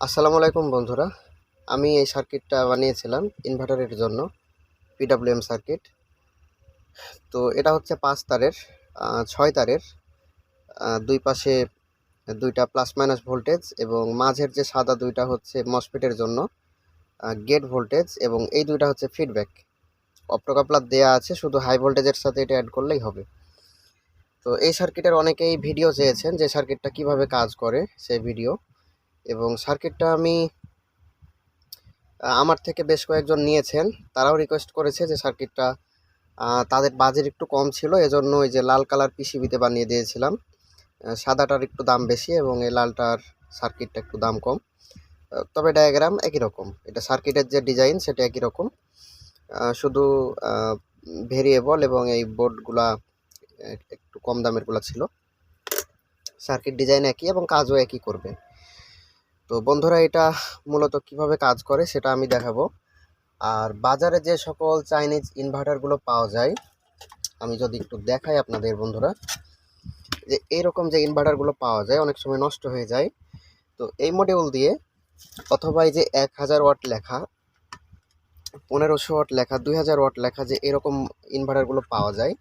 আসসালামু আলাইকুম বন্ধুরা। আমি এই সার্কিটটা বানিয়েছিলাম ইনভার্টারের জন্য পিডাব্লিউএম সার্কিট তো এটা হচ্ছে পাঁচ তারের ছয় তারের দুই পাশে দুইটা প্লাস মাইনাস ভোল্টেজ এবং মাঝের যে সাদা দুইটা হচ্ছে মসফেটের জন্য গেট ভোল্টেজ এবং এই দুইটা হচ্ছে ফিডব্যাক অপ্টোকাপলার দেয়া আছে, শুধু হাই ভোল্টেজের সাথে এটা অ্যাড করলেই হবে। তো এই সার্কিটের অনেকেই ভিডিও চেয়েছেন যে সার্কিটটা কীভাবে কাজ করে সেই ভিডিও এবং সার্কিটটা আমি আমার থেকে বেশ কয়েকজন নিয়েছেন। তারাও রিকোয়েস্ট করেছে যে সার্কিটটা তাদের বাজেট একটু কম ছিল, এজন্য ওই যে লাল কালার পিসিবিতে বানিয়ে দিয়েছিলাম। সাদাটার একটু দাম বেশি এবং এই লালটার সার্কিটটা একটু দাম কম। তবে ডায়াগ্রাম একই রকম। এটা সার্কিটের যে ডিজাইন সেটা একই রকম। শুধু ভেরিয়েবল এবং এই বোর্ডগুলা একটু কম দামেরগুলো ছিল। সার্কিট ডিজাইন একই এবং কাজও একই করবে। তো বন্ধুরা, এটা মূলত কীভাবে কাজ করে সেটা আমি দেখাবো। আর বাজারে যে সকল চাইনিজ ইনভার্টারগুলো পাওয়া যায়, আমি যদি একটু দেখাই আপনাদের বন্ধুরা, যে এইরকম যে ইনভার্টারগুলো পাওয়া যায়, অনেক সময় নষ্ট হয়ে যায়। তো এই মডিউল দিয়ে অথবা এই যে এক হাজার ওয়াট লেখা, পনেরোশো ওয়াট লেখা, দুই হাজার ওয়াট লেখা যে এরকম ইনভার্টারগুলো পাওয়া যায়,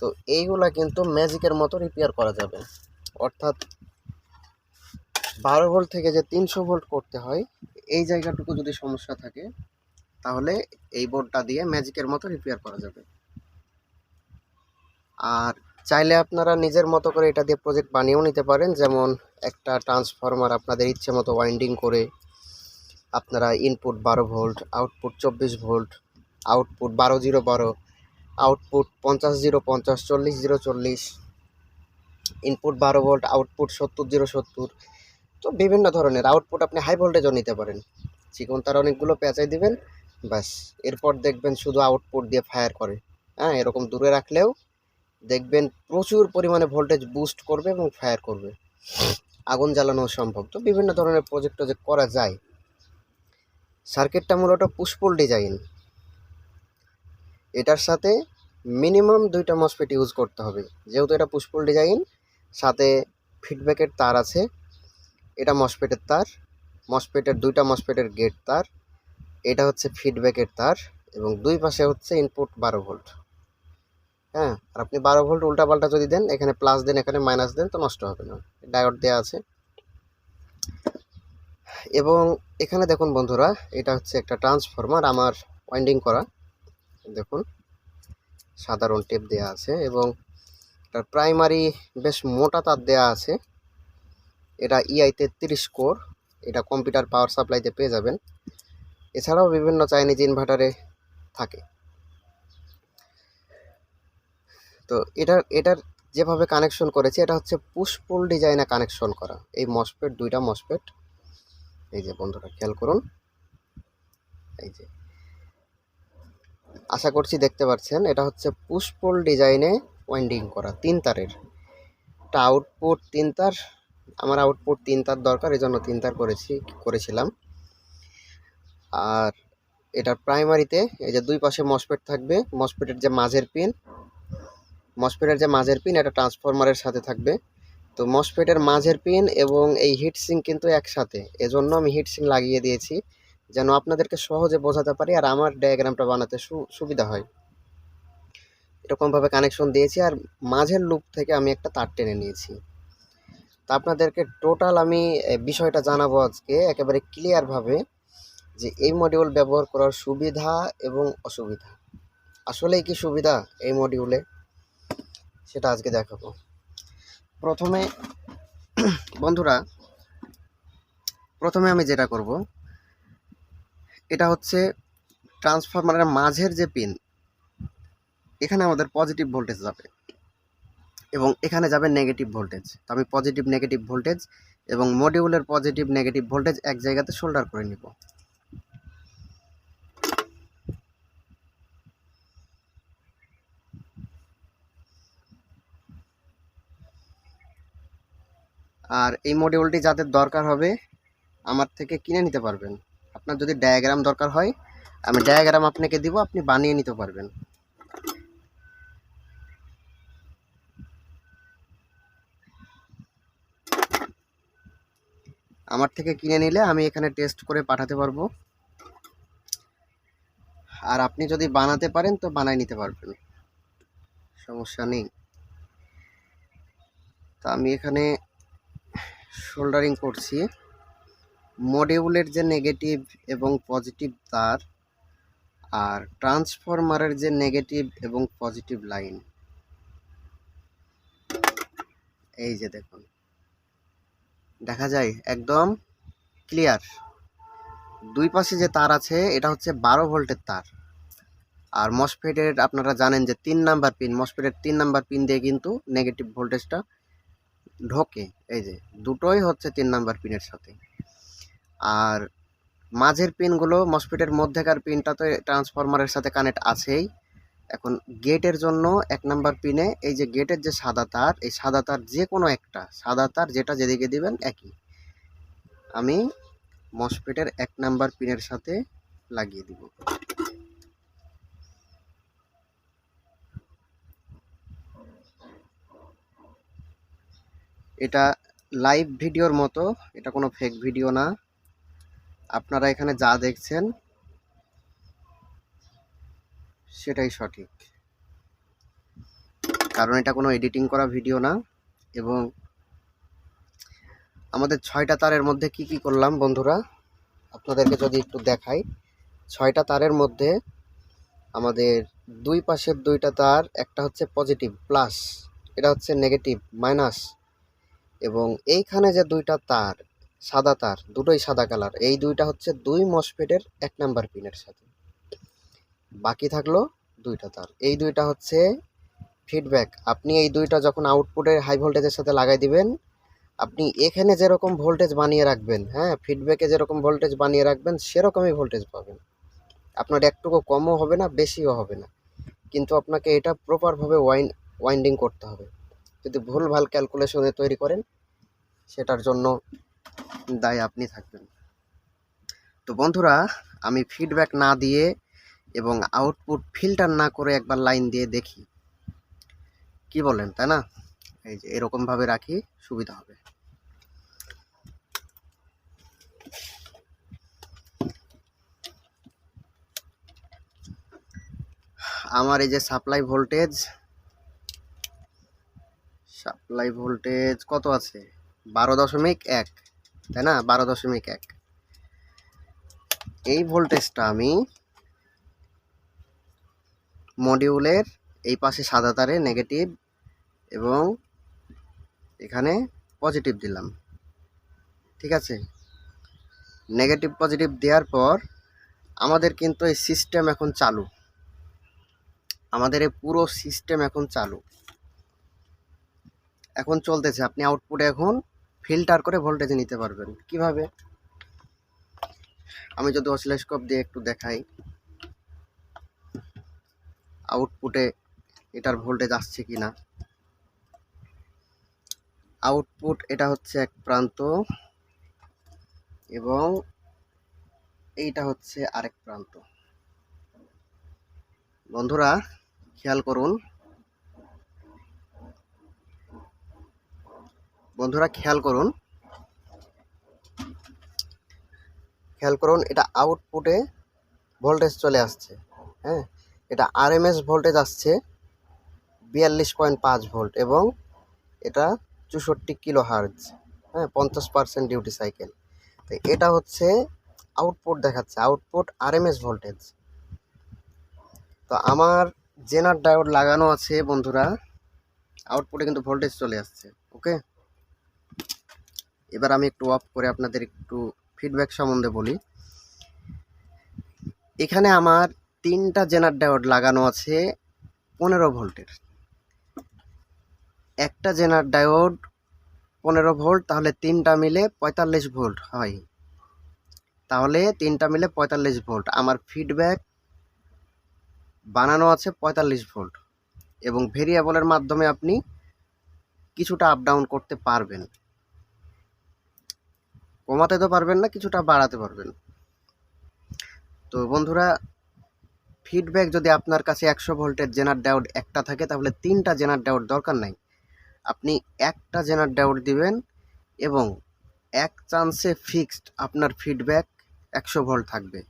তো এইগুলা কিন্তু ম্যাজিকের মতো রিপেয়ার করা যাবে। অর্থাৎ বারো ভোল্ট থেকে যে তিনশো ভোল্ট করতে হয়, এই জায়গাটুকু যদি সমস্যা থাকে, তাহলে এই বোর্ডটা দিয়ে ম্যাজিকের মতো রিপেয়ার করা যাবে। আর চাইলে আপনারা নিজের মতো করে এটা দিয়ে প্রজেক্ট বানিয়েও নিতে পারেন, যেমন একটা ট্রান্সফরমার আপনাদের ইচ্ছে মতো ওয়াইন্ডিং করে আপনারা ইনপুট বারো ভোল্ট আউটপুট চব্বিশ ভোল্ট আউটপুট বারো জিরো বারো আউটপুট পঞ্চাশ জিরো পঞ্চাশ, চল্লিশ জিরো চল্লিশ ইনপুট বারো ভোল্ট আউটপুট সত্তর জিরো সত্তর তো বিভিন্ন ধরনের আউটপুট আপনি হাই ভোল্টেজও নিতে পারেন। চিকন তার অনেকগুলো পেঁচাই দিবেন, ব্যাস। এরপর দেখবেন শুধু আউটপুট দিয়ে ফায়ার করে। হ্যাঁ এরকম দূরে রাখলেও দেখবেন প্রচুর পরিমাণে ভোল্টেজ বুস্ট করবে এবং ফায়ার করবে। আগুন জ্বালানো সম্ভব। তো বিভিন্ন ধরনের প্রজেক্ট যে করা যায়। সার্কিটটা মূলত পুষ্পল ডিজাইন এটার সাথে মিনিমাম দুইটা মসফেট ইউজ করতে হবে। যেহেতু এটা পুষ্পল ডিজাইন সাথে ফিডব্যাকের তার আছে। এটা মসফেটের তার, মসপেটের দুইটা মসফেটের গেট তার, এটা হচ্ছে ফিডব্যাকের তার এবং দুই পাশে হচ্ছে ইনপুট বারো ভোল্ট হ্যাঁ আর আপনি বারো ভোল্ট উল্টাপাল্টা যদি দেন, এখানে প্লাস দেন, এখানে মাইনাস দেন, তো নষ্ট হবে না। ডায়োড দেওয়া আছে। এবং এখানে দেখুন বন্ধুরা, এটা হচ্ছে একটা ট্রান্সফরমার আমার ওয়াইন্ডিং করা। দেখুন, সাধারণ টেপ দেওয়া আছে এবং এটার প্রাইমারি বেশ মোটা তার দেওয়া আছে। এটা ইআই তেত্রিশ কোর এটা কম্পিউটার পাওয়ার সাপ্লাইতে পেয়ে যাবেন। এছাড়াও বিভিন্ন চাইনিজ ইনভার্টারে থাকে। তো এটার এটার যেভাবে কানেকশন করেছে, এটা হচ্ছে পুষ্পুল ডিজাইনে কানেকশন করা। এই মসপেট দুইটা মসপেট এই যে বন্ধুরা, খেয়াল করুন। এই যে। আশা করছি দেখতে পাচ্ছেন, এটা হচ্ছে পুষ্পুল ডিজাইনে ওয়াইন্ডিং করা, তিন তারের। এটা আউটপুট তিন তার আমার আউটপুট তিন তার দরকার এই জন্য তিন তার করেছি, করেছিলাম। আর এটার প্রাইমারিতে এই যে দুই পাশে মসপেট থাকবে মসপেটের যে মাঝের পিন মসপেটের যে মাঝের পিন এটা ট্রান্সফরমারের সাথে থাকবে। তো মসপেটের মাঝের পিন এবং এই হিট সিং কিন্তু একসাথে, এজন্য আমি হিট সিং লাগিয়ে দিয়েছি, যেন আপনাদেরকে সহজে বোঝাতে পারি আর আমার ডায়াগ্রামটা বানাতে সুবিধা হয়। এরকমভাবে কানেকশন দিয়েছি আর মাঝের লুপ থেকে আমি একটা তার টেনে নিয়েছি। আপনাদেরকে টোটাল আমি বিষয়টা জানাব আজকে একেবারে ক্লিয়ারভাবে যে এই মডিউল ব্যবহার করার সুবিধা এবং অসুবিধা। আসলেই কি সুবিধা এই মডিউলে সেটা আজকে দেখাবো। প্রথমে, বন্ধুরা, প্রথমে আমি যেটা করব, এটা হচ্ছে ট্রান্সফরমারের মাঝের যে পিন এখানে আমাদের পজিটিভ ভোল্টেজ যাবে। এবং এখানে যাবে নেগেটিভ ভোল্টেজ তো আমি পজিটিভ নেগেটিভ ভোল্টেজ এবং মডিউলের পজিটিভ নেগেটিভ ভোল্টেজ এক জায়গাতে শোল্ডার করে নিব। আর এই মডিউলটি যাদের দরকার হবে, আমার থেকে কিনে নিতে পারবেন। আপনার যদি ডায়াগ্রাম দরকার হয়, আমি ডায়াগ্রাম আপনাকে দিব, আপনি বানিয়ে নিতে পারবেন। আমার থেকে কিনে নিলে আমি এখানে টেস্ট করে পাঠাতে পারব। আর আপনি যদি বানাতে পারেন তো বানাই নিতে পারবেন। সমস্যা নেই। তো আমি এখানে শোল্ডারিং করছি। মডিউলের যে নেগেটিভ এবং পজিটিভ তার, আর ট্রান্সফরমারের যে নেগেটিভ এবং পজিটিভ লাইন এই যে দেখুন। দেখা যায় একদম ক্লিয়ার দুই পাশে যে তার আছে, এটা হচ্ছে বারো ভোল্টের তার। আর মসফেটের আপনারা জানেন যে তিন নাম্বার পিন মসফেটের তিন নাম্বার পিন দিয়ে কিন্তু নেগেটিভ ভোল্টেজটা ঢোকে। এই যে, দুটোই হচ্ছে তিন নাম্বার পিনের সাথে। আর মাঝের পিনগুলো মসফেটের মধ্যেকার পিনটা তো ট্রান্সফরমারের সাথে কানেক্ট আছেই। এখন গেটের জন্য এক নাম্বার পিনে এই যে গেটের যে সাদা তার, এই সাদা তার যে কোনো একটা, সাদা তার যেটা যেদিকে দিবেন একই। আমি মসফেটের এক নাম্বার পিনের সাথে লাগিয়ে দিব। এটা লাইভ ভিডিওর মতো, এটা কোনো ফেক ভিডিও না। আপনারা এখানে যা দেখছেন সেটাই সঠিক। কারণ এটা কোনো এডিটিং করা ভিডিও না এবং আমাদের ছয়টা তারের মধ্যে কি কি করলাম বন্ধুরা? আপনাদেরকে যদি একটু দেখাই, ছয়টা তারের মধ্যে আমাদের দুই পাশের দুইটা তার, একটা হচ্ছে পজিটিভ প্লাস এটা হচ্ছে নেগেটিভ মাইনাস এবং এইখানে যে দুইটা তার, সাদা তার, দুটোই সাদা কালার এই দুইটা হচ্ছে দুই মসফেটের এক নাম্বার পিনের সাথে। বাকি থাকল দুইটা তার। এই দুইটা হচ্ছে ফিডব্যাক আপনি এই দুইটা যখন আউটপুটের হাই ভোল্টেজের সাথে লাগাই দিবেন, আপনি এখানে যেরকম ভোল্টেজ বানিয়ে রাখবেন হ্যাঁ ফিডব্যাকে যেরকম ভোল্টেজ বানিয়ে রাখবেন, সেরকমই ভোল্টেজ পাবেন। আপনার একটুকু কমও হবে না, বেশিও হবে না। কিন্তু আপনাকে এটা প্রপারভাবে ওয়াইন ওয়াইন্ডিং করতে হবে। যদি ভুল ভালো ক্যালকুলেশনে তৈরি করেন, সেটার জন্য দায় আপনি থাকবেন। তো বন্ধুরা, আমি ফিডব্যাক না দিয়ে এবং আউটপুট ফিল্টার না করে একবার লাইন দিয়ে দেখি। কি বলেন, তাই না? এই যে এরকমভাবে রাখি, সুবিধা হবে। আমার এই যে সাপ্লাই ভোল্টেজ সাপ্লাই ভোল্টেজ কত আছে? বারো দশমিক এক, তাই না? বারো দশমিক এক। এই ভোল্টেজটা আমি মডিউলের এই পাশে সাদা তারে নেগেটিভ এবং এখানে পজিটিভ দিলাম। ঠিক আছে? নেগেটিভ পজিটিভ দেওয়ার পর আমাদের কিন্তু এই সিস্টেম এখন চালু। আমাদের এই পুরো সিস্টেম এখন চালু। এখন চলতেছে, আপনি আউটপুটে এখন ফিল্টার করে ভোল্টেজ নিতে পারবেন। কীভাবে? আমি যদি অসিলোস্কোপ দিয়ে একটু দেখাই। আউটপুটে এটার ভোল্টেজ আসছে কি না আউটপুট এটা হচ্ছে এক প্রান্ত এবং এইটা হচ্ছে আরেক প্রান্ত। বন্ধুরা, খেয়াল করুন। বন্ধুরা, খেয়াল করুন। খেয়াল করুন, এটা আউটপুটে ভোল্টেজ চলে আসছে হ্যাঁ? এটা আরএমএস ভোল্টেজ আসছে বিয়াল্লিশ পয়েন্ট পাঁচ ভোল্ট এবং এটা চৌষট্টি কিলো হার্জ হ্যাঁ পঞ্চাশ পার্সেন্ট ডিউটি সাইকেল তো এটা হচ্ছে আউটপুট দেখাচ্ছে আউটপুট আরএমএস ভোল্টেজ তো আমার জেনার ডায়োড লাগানো আছে, বন্ধুরা। আউটপুটে কিন্তু ভোল্টেজ চলে আসছে ওকে এবার আমি একটু অফ করে আপনাদের একটু ফিডব্যাক সম্বন্ধে বলি। এখানে আমার তিনটা জেনার ডায়োড লাগানো আছে পনেরো ভোল্টের। একটা জেনার ডায়োড পনেরো ভোল্ট, তাহলে তিনটা মিলে পঁয়তাল্লিশ ভোল্ট হয়। তাহলে তিনটা মিলে পঁয়তাল্লিশ ভোল্ট। আমার ফিডব্যাক বানানো আছে পঁয়তাল্লিশ ভোল্ট এবং ভেরিয়েবলের মাধ্যমে আপনি কিছুটা আপ ডাউন করতে পারবেন। কমাতে তো পারবেন না, কিছুটা বাড়াতে পারবেন। তো বন্ধুরা ফিডব্যাক যদি আপনার কাছে একশো ভোল্টের জেনার ডাউট একটা থাকে, তাহলে তিনটা জেনার ডাউট দরকার নাই। আপনি একটা জেনার ডাউট দিবেন এবং এক চান্সে ফিক্সড আপনার ফিডব্যাক একশো ভোল্ট থাকবে।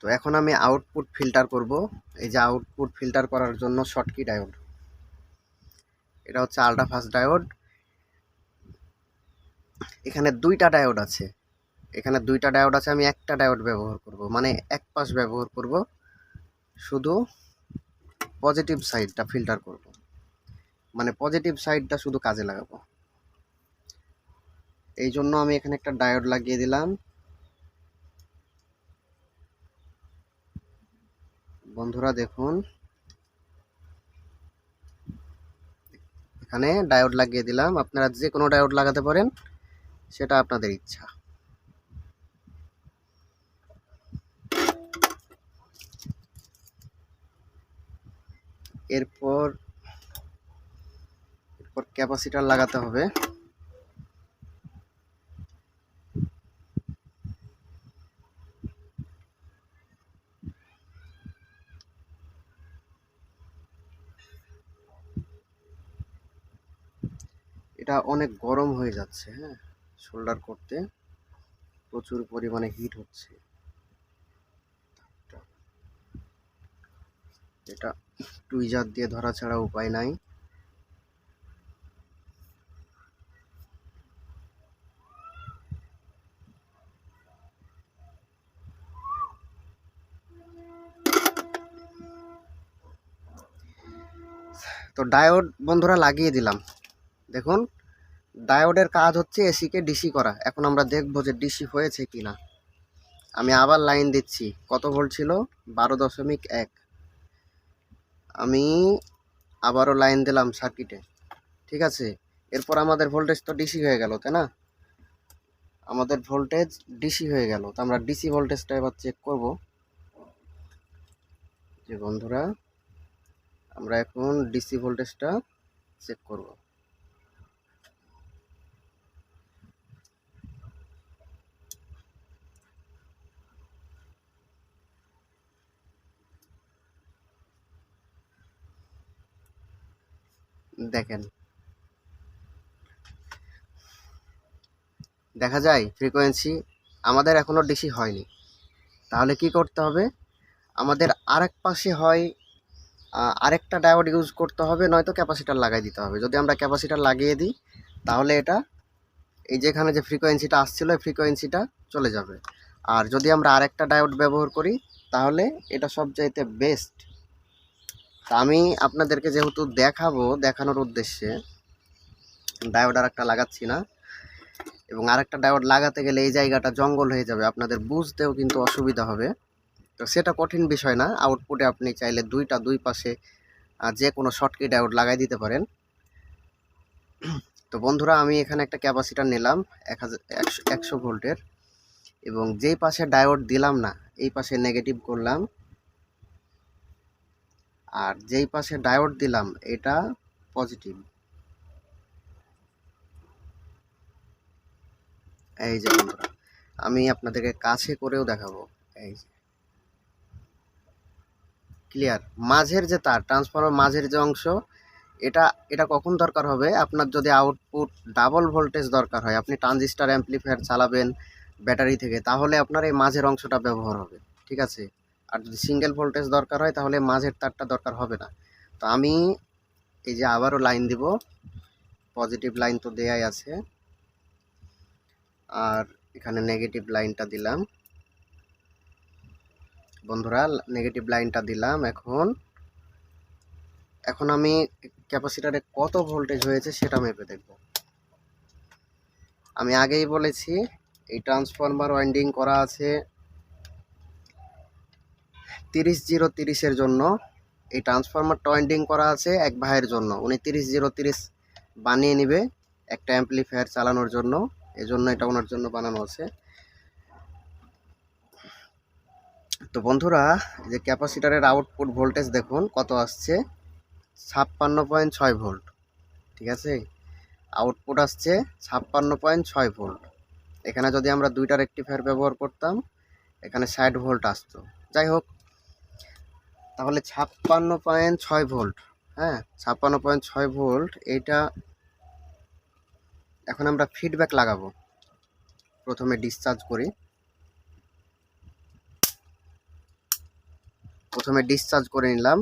তো এখন আমি আউটপুট ফিল্টার করব। এই যে আউটপুট ফিল্টার করার জন্য শর্টকি ডায়োড এটা হচ্ছে আলট্রা ফাস্ট ডায়োড এখানে দুইটা ডায়োড আছে। এখানে দুইটা ডায়োড আছে, আমি একটা ডায়োড ব্যবহার করব। মানে এক পাশ ব্যবহার করব, শুধু পজিটিভ সাইডটা ফিল্টার করব। মানে পজিটিভ সাইডটা শুধু কাজে লাগাবো। এই জন্য আমি এখানে একটা ডায়োড লাগিয়ে দিলাম। বন্ধুরা, দেখুন। এখানে ডায়োড লাগিয়ে দিলাম। আপনারা যে কোনো ডায়োড লাগাতে পারেন, সেটা আপনাদের ইচ্ছা। এরপর এরপর ক্যাপাসিটার লাগাতে হবে। এটা অনেক গরম হয়ে যাচ্ছে হ্যাঁ শোল্ডার করতে। প্রচুর পরিমাণে হিট হচ্ছে। এটা টুইজার দিয়ে ধরা ছাড়া উপায় নাই। তো ডায়োড বন্ধুরা লাগিয়ে দিলাম। দেখুন, ডায়োডের কাজ হচ্ছে এসিকে ডিসি করা। এখন আমরা দেখব যে ডিসি হয়েছে কি না আমি আবার লাইন দিচ্ছি। কত ভোল্ট ছিল? বারো দশমিক এক। আমি আবারও লাইন দিলাম সার্কিটে ঠিক আছে? এরপর আমাদের ভোল্টেজ তো ডিসি হয়ে গেল, তাই না? আমাদের ভোল্টেজ ডিসি হয়ে গেল। তো আমরা ডিসি ভোল্টেজটা এবার চেক করব। যে বন্ধুরা, আমরা এখন ডিসি ভোল্টেজটা চেক করব। দেখেন। দেখা যায় ফ্রিকোয়েন্সি আমাদের এখনও ডিসি হয়নি। তাহলে কি করতে হবে? আমাদের আরেক পাশে হয় আরেকটা ডায়োড ইউজ করতে হবে, নয়তো ক্যাপাসিটার লাগাই দিতে হবে। যদি আমরা ক্যাপাসিটার লাগিয়ে দিই, তাহলে এটা এই যেখানে যে ফ্রিকোয়েন্সিটা আসছিল, এই ফ্রিকোয়েন্সিটা চলে যাবে। আর যদি আমরা আরেকটা ডায়োড ব্যবহার করি, তাহলে এটা সবচাইতে বেস্ট তা আমি আপনাদেরকে যেহেতু দেখাবো দেখানোর উদ্দেশ্যে ডায়োড আর একটা লাগাচ্ছি না। এবং আরেকটা ডায়োড লাগাতে গেলে এই জায়গাটা জঙ্গল হয়ে যাবে, আপনাদের বুঝতেও কিন্তু অসুবিধা হবে। তো সেটা কঠিন বিষয় না আউটপুটে আপনি চাইলে দুইটা দুই পাশে যে কোনো শর্টকি ডায়োড লাগাই দিতে পারেন। তো বন্ধুরা, আমি এখানে একটা ক্যাপাসিটার নিলাম, এক হাজার একশো ভোল্টের। এবং যেই পাশে ডায়োড দিলাম না, এই পাশে নেগেটিভ করলাম। আর যেই পাশে ডায়োড দিলাম, এটা পজিটিভ এই যে বন্ধুরা, আমি আপনাদেরকে কাছে করেও দেখাবো। এই যে। ক্লিয়ার মাঝের যে তার ট্রান্সফরমার মাঝের যে অংশ, এটা এটা কখন দরকার হবে? আপনার যদি আউটপুট ডাবল ভোল্টেজ দরকার হয়, আপনি ট্রানজিস্টার অ্যাম্পলিফায়ার চালাবেন ব্যাটারি থেকে, তাহলে আপনার এই মাঝের অংশটা ব্যবহার হবে। ঠিক আছে? আর যদি সিঙ্গেল ভোল্টেজ দরকার হয়, তাহলে মাঝের তারটা দরকার হবে না। তো আমি এই যে আবারও লাইন দিব। পজিটিভ লাইন তো দেয়াই আছে। আর এখানে নেগেটিভ লাইনটা দিলাম। বন্ধুরা নেগেটিভ লাইনটা দিলাম এখন। এখন আমি ক্যাপাসিটারে কত ভোল্টেজ হয়েছে সেটা মেপে দেখব। আমি আগেই বলেছি, এই ট্রান্সফরমার ওয়াইন্ডিং করা আছে। তিরিশ জিরো তিরিশের জন্য এই ট্রান্সফরমারটা ওয়াইন্ডিং করা আছে এক ভাইয়ের জন্য। উনি তিরিশ জিরো তিরিশ বানিয়ে নেবে একটা অ্যাম্পলিফায়ার চালানোর জন্য। এজন্য এটা ওনার জন্য বানানো আছে। তো বন্ধুরা যে ক্যাপাসিটারের আউটপুট ভোল্টেজ দেখুন, কত আসছে? ছাপ্পান্ন পয়েন্ট ছয় ভোল্ট। ঠিক আছে? আউটপুট আসছে ছাপ্পান্ন পয়েন্ট ছয় ভোল্ট। এখানে যদি আমরা দুইটা রেক্টিফায়ার ব্যবহার করতাম, এখানে ষাট ভোল্ট আসতো। যাই হোক তাহলে ছাপ্পান্ন পয়েন্ট ছয় ভোল্ট হ্যাঁ? ছাপ্পান্ন পয়েন্ট ছয় ভোল্ট, এইটা এখন আমরা ফিডব্যাক লাগাবো। প্রথমে ডিসচার্জ করি। প্রথমে ডিসচার্জ করে নিলাম।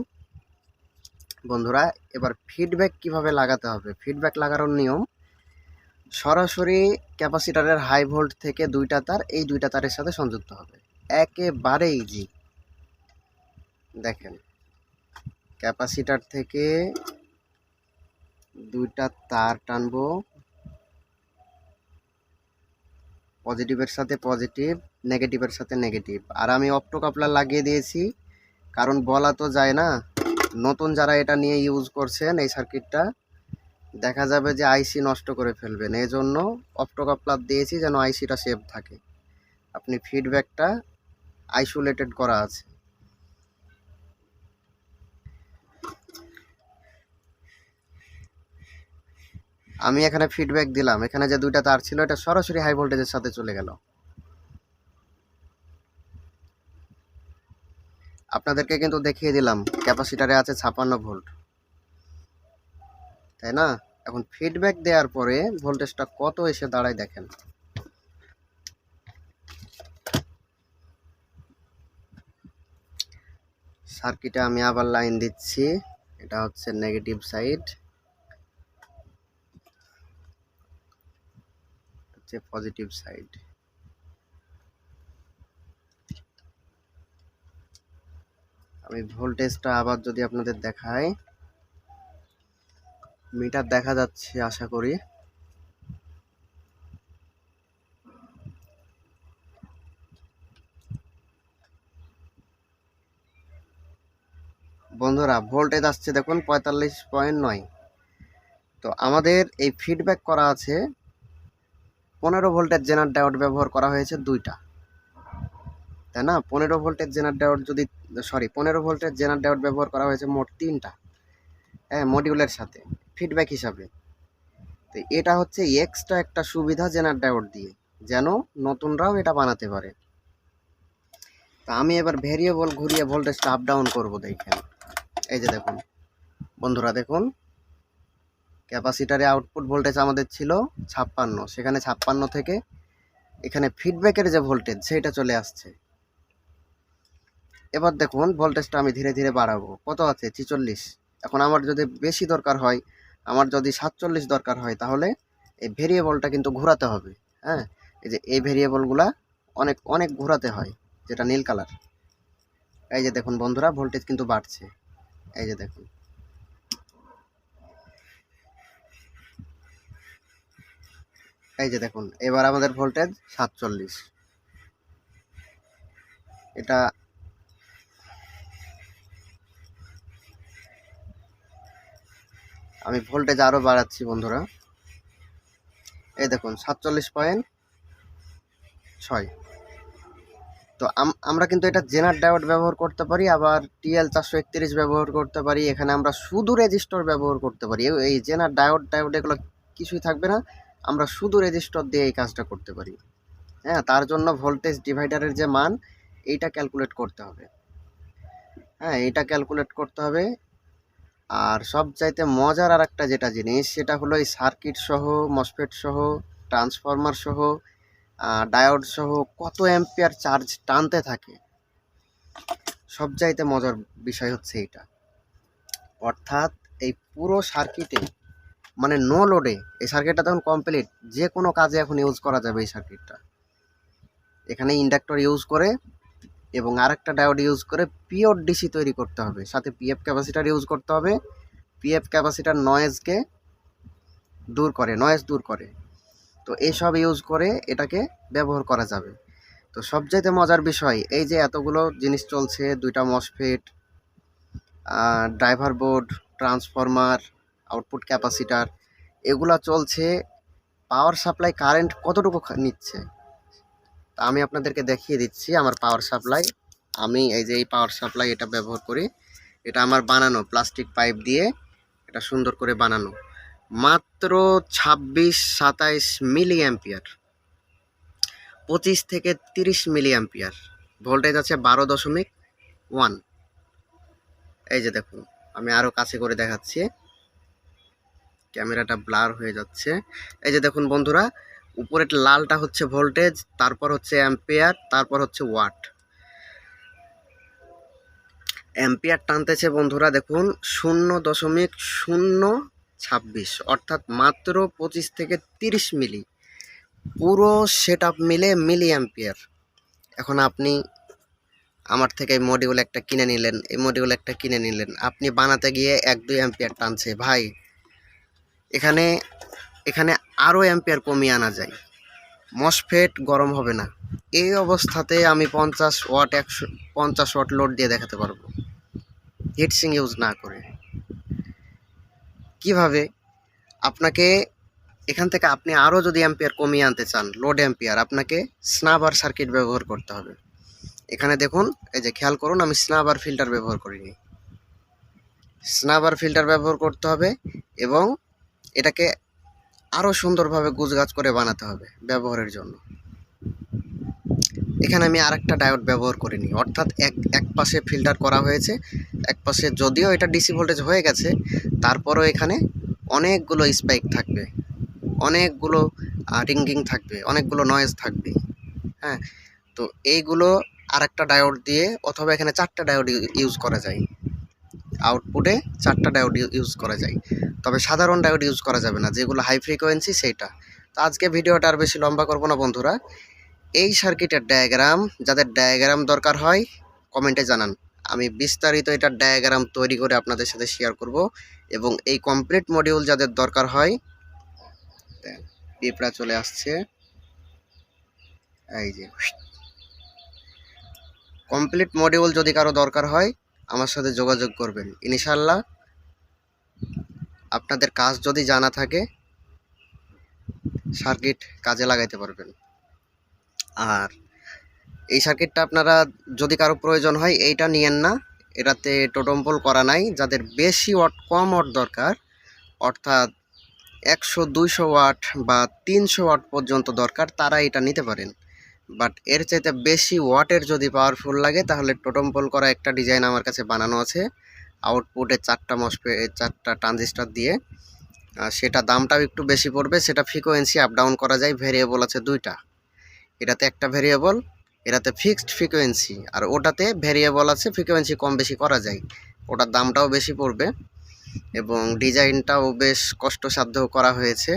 বন্ধুরা, এবার ফিডব্যাক কীভাবে লাগাতে হবে? ফিডব্যাক লাগানোর নিয়ম, সরাসরি ক্যাপাসিটারের হাই ভোল্ট থেকে দুইটা তার, এই দুইটা তারের সাথে সংযুক্ত হবে। একেবারে ইজি দেখেন, ক্যাপাসিটার থেকে দুইটা তার টানবো। পজিটিভের সাথে পজিটিভ নেগেটিভের সাথে নেগেটিভ আর আমি অপটোকাপলার লাগিয়ে দিয়েছি, কারণ বলা তো যায় না, নতুন যারা এটা নিয়ে ইউজ করছেন এই সার্কিটটা দেখা যাবে যে আইসি নষ্ট করে ফেলবেন। এই জন্য অপটোকাপলার দিয়েছি যেন আইসিটা সেভ থাকে। আপনি ফিডব্যাকটা আইসোলেটেড করা আছে। আমি এখানে ফিডব্যাক দিলাম। এখানে যে দুইটা তার ছিল, এটা সরাসরি হাই ভোল্টেজের সাথে চলে গেল। আপনাদেরকে কিন্তু দেখিয়ে দিলাম ক্যাপাসিটারে আছে ছাপান্ন ভোল্ট তাই না? এখন ফিডব্যাক দেওয়ার পরে ভোল্টেজটা কত এসে দাঁড়ায় দেখেন। সার্কিটে আমি আবার লাইন দিচ্ছি। এটা হচ্ছে নেগেটিভ সাইড হচ্ছে পজিটিভ সাইড আমি ভোল্টেজটা আবার যদি আপনাদের দেখাই মিটার দেখা যাচ্ছে আশা করি। বন্ধুরা ভোল্টেজ আসছে দেখুন পঁয়তাল্লিশ পয়েন্ট নয়। তো আমাদের এই ফিডব্যাক করা আছে পনেরো ভোল্টের জেনার ডায়োড ব্যবহার করা হয়েছে দুইটা। তাই না? পনেরো ভোল্টের জেনার ডায়োড যদি, সরি, পনেরো ভোল্টের জেনার ডায়োড ব্যবহার করা হয়েছে মোট তিনটা হ্যাঁ মডিউলের সাথে ফিডব্যাক হিসাবে। তো এটা হচ্ছে এক্সট্রা একটা সুবিধা জেনার ডায়োড দিয়ে, যেন নতুনরাও এটা বানাতে পারে। তা আমি এবার ভেরিয়েবল ঘুরিয়ে ভোল্টেজটা আপ ডাউন করব দেখেন। এই যে দেখুন, বন্ধুরা দেখুন ক্যাপাসিটারে আউটপুট ভোল্টেজ আমাদের ছিল ছাপ্পান্ন। সেখানে ছাপ্পান্ন থেকে এখানে ফিডব্যাকের যে ভোল্টেজ সেটা চলে আসছে। এবার দেখুন, ভোল্টেজটা আমি ধীরে ধীরে বাড়াবো। কত আছে? ছিচল্লিশ। এখন আমার যদি বেশি দরকার হয়, আমার যদি সাতচল্লিশ দরকার হয়, তাহলে এই ভেরিয়েবলটা কিন্তু ঘোরাতে হবে। হ্যাঁ? এই যে এই ভেরিয়েবলগুলা অনেক অনেক ঘোরাতে হয়, যেটা নীল কালার এই যে দেখুন বন্ধুরা, ভোল্টেজ কিন্তু বাড়ছে। এই যে দেখুন। এই যে দেখুন, এবার আমাদের ভোল্টেজ সাতচল্লিশ। এটা আমি ভোল্টেজ আরও বাড়াচ্ছি, বন্ধুরা। এই দেখুন, সাতচল্লিশ পয়েন্ট ছয়। তো আমরা কিন্তু এটা জেনার ডায়োড ব্যবহার করতে পারি, আবার টিএল চারশো একত্রিশ ব্যবহার করতে পারি। এখানে আমরা শুধু রেজিস্টর ব্যবহার করতে পারি। এই জেনার ডায়োড ডায়োড এগুলো কিছুই থাকবে না। আমরা শুধু রেজিস্টর দিয়ে এই কাজটা করতে পারি। হ্যাঁ তার জন্য ভোল্টেজ ডিভাইডারের যে মান, এইটা ক্যালকুলেট করতে হবে। হ্যাঁ এইটা ক্যালকুলেট করতে হবে। আর সবচাইতে মজার আর একটা যেটা জিনিস, সেটা হলো এই সার্কিট সহ মসফেট সহ ট্রান্সফরমার সহ ডায়োড সহ, কত অ্যাম্পিয়ার চার্জ টানতে থাকে। সবচাইতে মজার বিষয় হচ্ছে এইটা। অর্থাৎ এই পুরো সার্কিটে মানে নো লোডে এই সার্কিটটা তখন কমপ্লিট যে কোনো কাজে এখন ইউজ করা যাবে এই সার্কিটটা এখানে ইন্ডাক্টর ইউজ করে এবং আরেকটা ডায়োড ইউজ করে পিওর ডিসি তৈরি করতে হবে। সাথে পিএফ ক্যাপাসিটার ইউজ করতে হবে। পিএফ ক্যাপাসিটার নয়েজকে দূর করে নয়েজ দূর করে। তো এইসব ইউজ করে এটাকে ব্যবহার করা যাবে। তো সবচাইতে মজার বিষয়, এই যে এতগুলো জিনিস চলছে, দুইটা MOSFET driver board transformer output capacitor এগুলা চলছে পাওয়ার সাপ্লাই কারেন্ট কতটুকু নিচ্ছে? তা আমি আপনাদেরকে দেখিয়ে দিচ্ছি আমার পাওয়ার সাপ্লাই আমি এই যে এই পাওয়ার সাপ্লাই এটা ব্যবহার করি, এটা আমার বানানো প্লাস্টিক পাইপ দিয়ে, এটা সুন্দর করে বানানো। মাত্র ছাব্বিশ সাতাইশ মিলি অ্যাম্পিয়ার পঁচিশ থেকে তিরিশ মিলি অ্যাম্পিয়ার ভোল্টেজ আছে বারো দশমিক ওয়ান এই যে দেখুন, আমি আরও কাছে করে দেখাচ্ছি। ক্যামেরাটা ব্লার হয়ে যাচ্ছে। এই যে দেখুন বন্ধুরা, উপরের লালটা হচ্ছে ভোল্টেজ তারপর হচ্ছে অ্যাম্পিয়ার তারপর হচ্ছে ওয়াট অ্যাম্পিয়ার টানতেছে বন্ধুরা, দেখুন, শূন্য দশমিক শূন্য ছাব্বিশ, অর্থাৎ মাত্র পঁচিশ থেকে তিরিশ মিলি। পুরো সেট আপ মিলে মিলি অ্যাম্পিয়ার এখন আপনি আমার থেকে এই মডিউল একটা কিনে নিলেন, এই মডিউল একটা কিনে নিলেন। আপনি বানাতে গিয়ে এক দুই অ্যাম্পিয়ার টানছে। ভাই এখানে এখানে আরও অ্যাম্পিয়ার কমিয়ে আনা যায়। মসফেট গরম হবে না। এই অবস্থাতে আমি পঞ্চাশ ওয়াট, একশো, পঞ্চাশ ওয়াট লোড দিয়ে দেখাতে পারব। হিটসিং ইউজ না করে। কীভাবে? আপনাকে, এখান থেকে আপনি আরও যদি অ্যাম্পিয়ার কমিয়ে আনতে চান লোড অ্যাম্পিয়ার, আপনাকে স্নাবার সার্কিট ব্যবহার করতে হবে। এখানে দেখুন, এই যে খেয়াল করুন, আমি স্নাবার ফিল্টার ব্যবহার করিনি। স্নাবার ফিল্টার ব্যবহার করতে হবে এবং এটাকে আরও সুন্দরভাবে গুজগাছ করে বানাতে হবে ব্যবহারের জন্য। এখানে আমি আরেকটা ডায়োড ব্যবহার করিনি। অর্থাৎ এক এক পাশে ফিল্টার করা হয়েছে, এক পাশে যদিও এটা ডিসি ভোল্টেজ হয়ে গেছে, তারপরও এখানে অনেকগুলো স্পাইক থাকবে, অনেকগুলো রিঙ্গিং থাকবে, অনেকগুলো নয়েজ থাকবে হ্যাঁ? তো এইগুলো আরেকটা ডায়োড দিয়ে অথবা এখানে চারটা ডায়োড ইউজ করা যায়। আউটপুটে চারটা ডায়োড ইউজ করা যায়। তবে সাধারণ ডায়োড ইউজ করা যাবে না, যেগুলো হাই ফ্রিকোয়েন্সি সেইটা। তো আজকে ভিডিওটা আর বেশি লম্বা করব না বন্ধুরা। এই সার্কিটের ডায়াগ্রাম যাদের ডায়াগ্রাম দরকার হয় কমেন্টে জানান। আমি বিস্তারিত এটার ডায়াগ্রাম তৈরি করে আপনাদের সাথে শেয়ার করব এবং এই কমপ্লিট মডিউল যাদের দরকার হয় পিঁপড়া চলে আসছে। এই যে কমপ্লিট মডিউল যদি কারও দরকার হয় আমার সাথে যোগাযোগ করবেন। ইনশাল্লাহ আপনাদের কাজ যদি জানা থাকে, সার্কিট কাজে লাগাইতে পারবেন। আর এই সার্কিটটা আপনারা যদি কারও প্রয়োজন হয়, এইটা নিয়েন না। এটাতে টোটম্পল করা নাই। যাদের বেশি ওয়াট, কম ওয়াট দরকার, অর্থাৎ একশো, দুইশো ওয়াট বা তিনশো ওয়াট পর্যন্ত দরকার, তারা এটা নিতে পারেন। বাট এর চাইতে বেশি ওয়াটের যদি পাওয়ারফুল লাগে, তাহলে টোটম্পল করা একটা ডিজাইন আমার কাছে বানানো আছে। আউটপুটে চারটা মসপে চারটা ট্রানজিস্টার দিয়ে। সেটা দামটাও একটু বেশি পড়বে, সেটা ফ্রিকোয়েন্সি আপ ডাউন করা যায় ভেরিয়েবল আছে দুইটা। এটাতে একটা ভেরিয়েবল এটাতে ফিক্সড ফ্রিকোয়েন্সি আর ওটাতে ভেরিয়েবল আছে ফ্রিকোয়েন্সি কম বেশি করা যায়। ওটার দামটাও বেশি পড়বে, এবং ডিজাইনটাও বেশ কষ্টসাধ্য করা হয়েছে।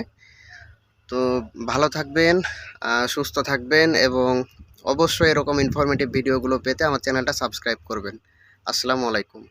তো ভালো থাকবেন সুস্থ থাকবেন এবং অবশ্যই এরকম ইনফরমেটিভ ভিডিওগুলো পেতে আমার চ্যানেলটা সাবস্ক্রাইব করবেন। আসসালামু আলাইকুম।